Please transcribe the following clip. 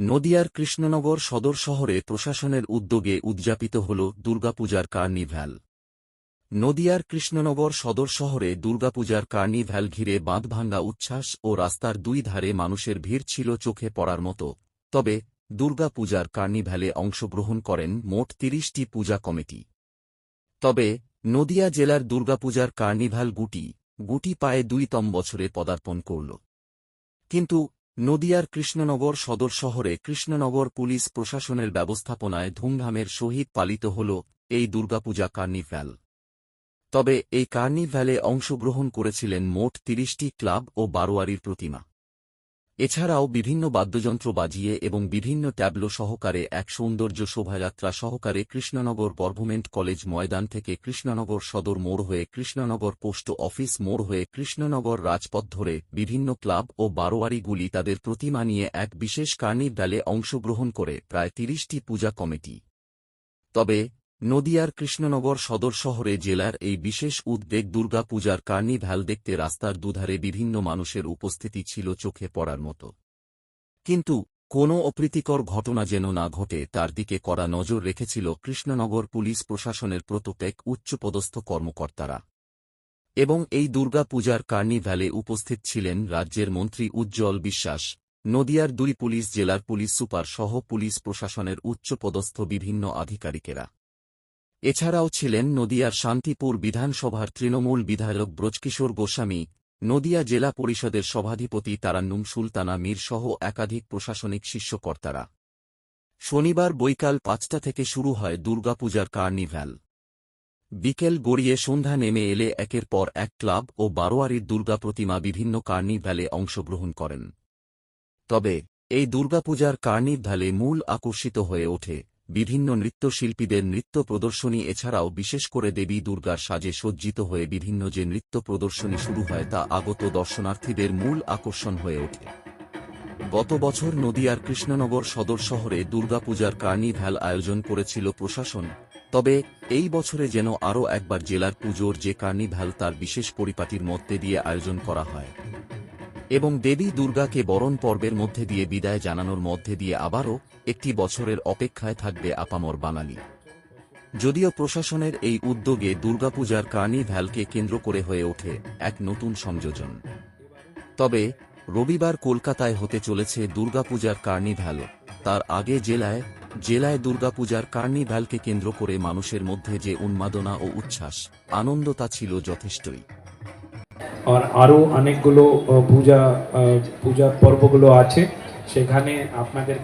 নদিয়ার কৃষ্ণনগর সদর শহরে প্রশাসনের উদ্যোগে উদযাপিত হল দুর্গাপূজার কার্নিভ্যাল। নদিয়ার কৃষ্ণনগর সদর শহরে দুর্গাপূজার কার্নিভ্যাল ঘিরে বাঁধভাঙ্গা উচ্ছ্বাস ও রাস্তার দুই ধারে মানুষের ভিড় ছিল চোখে পড়ার মতো। তবে দুর্গাপূজার কার্নিভ্যালে অংশগ্রহণ করেন মোট তিরিশটি পূজা কমিটি। তবে নদিয়া জেলার দুর্গাপূজার কার্নিভ্যাল গুটি গুটি পায়ে দুইতম বছরে পদার্পণ করল। কিন্তু নদিয়ার কৃষ্ণনগর সদর শহরে কৃষ্ণনগর পুলিশ প্রশাসনের ব্যবস্থাপনায় ধুমধামের সহিত পালিত হল এই দুর্গাপূজা কার্নিভ্যাল। তবে এই কার্নিভ্যালে অংশগ্রহণ করেছিলেন মোট তিরিশটি ক্লাব ও বারোয়ারির প্রতিমা। এছাড়াও বিভিন্ন বাদ্যযন্ত্র বাজিয়ে এবং বিভিন্ন ট্যাবলো সহকারে এক সৌন্দর্য শোভাযাত্রা সহকারে কৃষ্ণনগর গভর্নমেন্ট কলেজ ময়দান থেকে কৃষ্ণনগর সদর মোড় হয়ে কৃষ্ণনগর পোস্ট অফিস মোড় হয়ে কৃষ্ণনগর রাজপথ ধরে বিভিন্ন ক্লাব ও বারোয়ারিগুলি তাদের প্রতিমা নিয়ে এক বিশেষ কার্নিভ্যালে অংশগ্রহণ করে প্রায় তিরিশটি পূজা কমিটি। তবে নদিয়ার কৃষ্ণনগর সদর শহরে জেলার এই বিশেষ উদ্বেগ দুর্গা পূজার কার্নিভ্যাল দেখতে রাস্তার দুধারে বিভিন্ন মানুষের উপস্থিতি ছিল চোখে পড়ার মতো। কিন্তু, কোনো অপ্রীতিকর ঘটনা যেন না ঘটে, তার দিকে কড়া নজর রেখেছিল কৃষ্ণনগর পুলিশ প্রশাসনের প্রত্যেক উচ্চপদস্থ কর্মকর্তারা। এবং এই দুর্গা পূজার কার্নিভ্যালে উপস্থিত ছিলেন রাজ্যের মন্ত্রী উজ্জ্বল বিশ্বাস, নদিয়ার দুই পুলিশ জেলার পুলিশ সুপার সহ পুলিশ প্রশাসনের উচ্চপদস্থ বিভিন্ন আধিকারিকেরা। এছাড়াও ছিলেন নদিয়ার শান্তিপুর বিধানসভার তৃণমূল বিধায়ক ব্রজকিশোর গোস্বামী, নদিয়া জেলা পরিষদের সভাধিপতি তারান্নুম সুলতানা মীর সহ একাধিক প্রশাসনিক শিষ্যকর্তারা। শনিবার বৈকাল পাঁচটা থেকে শুরু হয় দুর্গাপূজার কার্নিভ্যাল। বিকেল গড়িয়ে সন্ধ্যা নেমে এলে একের পর এক ক্লাব ও বারোয়ারির দুর্গা প্রতিমা বিভিন্ন কার্নিভ্যালে অংশগ্রহণ করেন। তবে, এই দুর্গাপূজার কার্নিভ্যালে মূল আকর্ষিত হয়ে ওঠে বিভিন্ন নৃত্যশিল্পীদের নৃত্য প্রদর্শনী, এছাড়াও বিশেষ করে দেবী দুর্গার সাজে সজ্জিত হয়ে বিভিন্ন যে নৃত্য প্রদর্শনী শুরু হয়, তা আগত দর্শনার্থীদের মূল আকর্ষণ হয়ে ওঠে। গত বছর নদিয়ার কৃষ্ণনগর সদর শহরে দুর্গাপূজার কার্নিভ্যাল আয়োজন করেছিল প্রশাসন। তবে এই বছরে যেন আরও একবার জেলার পুজোর যে কার্নিভ্যাল, তার বিশেষ পরিপাটির মধ্যে দিয়ে আয়োজন করা হয়। এবং দেবী দুর্গাকে বরণ পর্বের মধ্যে দিয়ে বিদায় জানানোর মধ্যে দিয়ে আবারও একটি বছরের অপেক্ষায় থাকবে আপামর বাঙালি। যদিও প্রশাসনের এই উদ্যোগে দুর্গাপূজার কার্নিভ্যালকে কেন্দ্র করে হয়ে ওঠে এক নতুন সংযোজন। তবে রবিবার কলকাতায় হতে চলেছে দুর্গাপূজার কার্নিভ্যাল। তার আগে জেলায় জেলায় দুর্গাপূজার কার্নিভ্যালকে কেন্দ্র করে মানুষের মধ্যে যে উন্মাদনা ও উচ্ছ্বাস, আনন্দ তা ছিল যথেষ্টই। আর আরও অনেকগুলো পূজা পূজা পর্বগুলো আছে। সেখানে আপনাদের